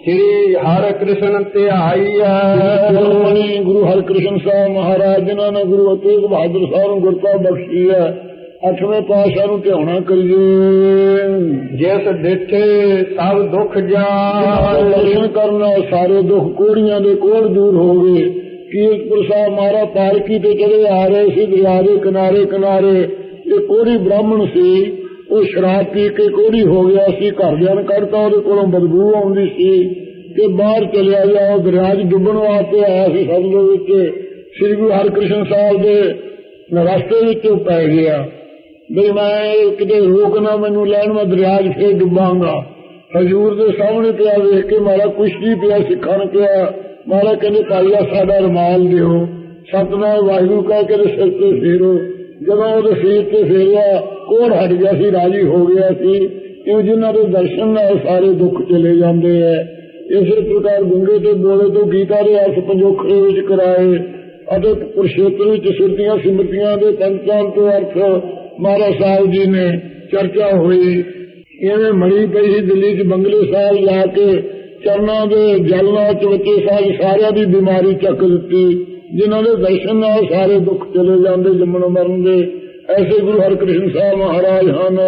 ਸ੍ਰੀ ਹਰਿ ਕ੍ਰਿਸ਼ਨ ਧਿਆਈਐ ਗੁਰਮਣੀ ਗੁਰੂ ਹਰਕ੍ਰਿਸ਼ਨ ਸਾਹਿਬ ਮਹਾਰਾਜ ਜਿਨ੍ਹਾਂ ਨੇ ਗੁਰੂ ਤੇਗ ਬਹਾਦਰ ਸਾਹਿਬ ਨੂੰ ਗੁਰਤਾ ਬਖਸ਼ੀ ਹੈ ਅੱਠਵੇਂ ਪਾਤਸ਼ਾਹ ਨੂੰ ਧਿਆਉਣਾ ਕਰੀਏ ਜਿਸ ਡਿਠੇ ਸਭ ਦੁੱਖ ਜਾਏ ਦਰਸ਼ਨ ਕਰਨ ਸਾਰੇ ਦੁੱਖ ਕੋੜੀਆਂ ਦੇ ਕੋੜ ਦੂਰ ਹੋ ਗਏ ਕੀਰਤਪੁਰ ਸਾਹਿਬ ਮਹਾਰਾਜ ਪਾਲਕੀ ਤੇ ਚੜੇ ਆ ਰਹੇ ਸੀ ਦਰਿਆ ਦੇ ਕਿਨਾਰੇ ਕਿਨਾਰੇ ਇਹ ਕੋੜੀ ਬ੍ਰਾਹਮਣ ਸੀ ਉਹ ਸ਼ਰਾਬ ਪੀ ਕੇ ਕੋੜੀ ਹੋ ਗਿਆ ਸੀ? ਘਰਦਿਆਂ ਨੇ ਕੱਢਤਾ ਉਹਦੇ ਕੋਲੋਂ ਬਦਬੂ ਆਉਂਦੀ ਸੀ ਕਿ ਬਾਹਰ ਚਲਿਆ ਗਿਆ ਉਹ ਦਰਿਆ 'ਚ ਡੁੱਬਣ ਵਾਸਤੇ ਆਇਆ ਸੀ ਸਭ ਦੇ ਵਿੱਚ। ਸ੍ਰੀ ਗੁਰੂ ਹਰਕ੍ਰਿਸ਼ਨ ਸਾਹਿਬ ਦੇ ਰਸਤੇ ਵਿੱਚ ਉਹ ਪੈ ਗਿਆ। ਵੀ ਮੈਂ ਕਿਤੇ ਰੋਕ ਨਾ, ਮੈਨੂੰ ਲੈਣ ਮੈਂ ਦਰਿਆ 'ਚ ਫੇਰ ਡੁੱਬਾਂਗਾ। ਹਜ਼ੂਰ ਦੇ ਸਾਹਮਣੇ ਪਿਆ ਵੇਖ ਕੇ ਮਾਰਾ ਕੁਸ਼ਤੀ ਪਿਆ ਸਿੱਖਾਂ ਨੂੰ ਪਿਆ ਮਾਰਾ ਕਹਿੰਦੇ ਭਾਈਆ ਸਾਡਾ ਰਮਾਲ ਦਿਓ। ਸਤਨਾਮ ਵਾਹਿਗੁਰੂ ਕਹਿ ਕੇ ਸਿਰ ਤੇ ਫੇਰੋ। ਜਦੋਂ ਉਹਦੇ ਸਿਰ ਤੇ ਫੇਰਿਆ ਕੋੜ ਹਟ ਗਿਆ ਸੀ, ਰਾਜੀ ਹੋ ਗਿਆ ਸੀ ਇਹ ਜਿਨ੍ਹਾਂ ਦੇ ਦਰਸ਼ਨ ਨਾਲ ਸਾਰੇ ਦੁੱਖ ਚਲੇ ਜਾਂਦੇ ਐ। ਇਸੇ ਪ੍ਰਕਾਰ ਗੁੰਗੇ ਤੇ ਬੋਲੇ ਤੋਂ ਗੀਤਾ ਦੇ ਅਰਥ ਪੰਜੋਖੜੇ ਵਿੱਚ ਕਰਾਏ। ਅਤੇ ਕੁਰਸ਼ੇਤਰ ਵਿੱਚ ਸਿਰਤੀਆਂ ਸਿਮਰਤੀਆਂ ਦੇ ਪੰਚਾਂ ਤੋਂ ਅਰਥ ਮਹਾਰਾਜ ਸਾਹਿਬ ਜੀ ਨੇ ਚਰਚਾ ਹੋਈ। ਇਵੇਂ ਮੜੀ ਪਈ ਸੀ ਦਿੱਲੀ 'ਚ ਬੰਗਲੇ ਸਾਹਿਬ ਲਾ ਕੇ ਚਰਨਾਂ ਦੇ ਜਲ ਨਾਲ ਚਵੱਚੇ ਸਾਹਿਬ ਸਾਰਿਆਂ ਦੀ ਬਿਮਾਰੀ ਚੱਕ ਦਿੱਤੀ, ਜਿਨ੍ਹਾਂ ਦੇ ਦਰਸ਼ਨ ਨਾਲ ਸਾਰੇ ਦੁੱਖ ਚਲੇ ਜਾਂਦੇ, ਜੰਮਣ ਮਰਨ ਦੇ। ਐਸੇ ਗੁਰੂ ਹਰਕ੍ਰਿਸ਼ਨ ਸਾਹਿਬ ਮਹਾਰਾਜ ਹਨ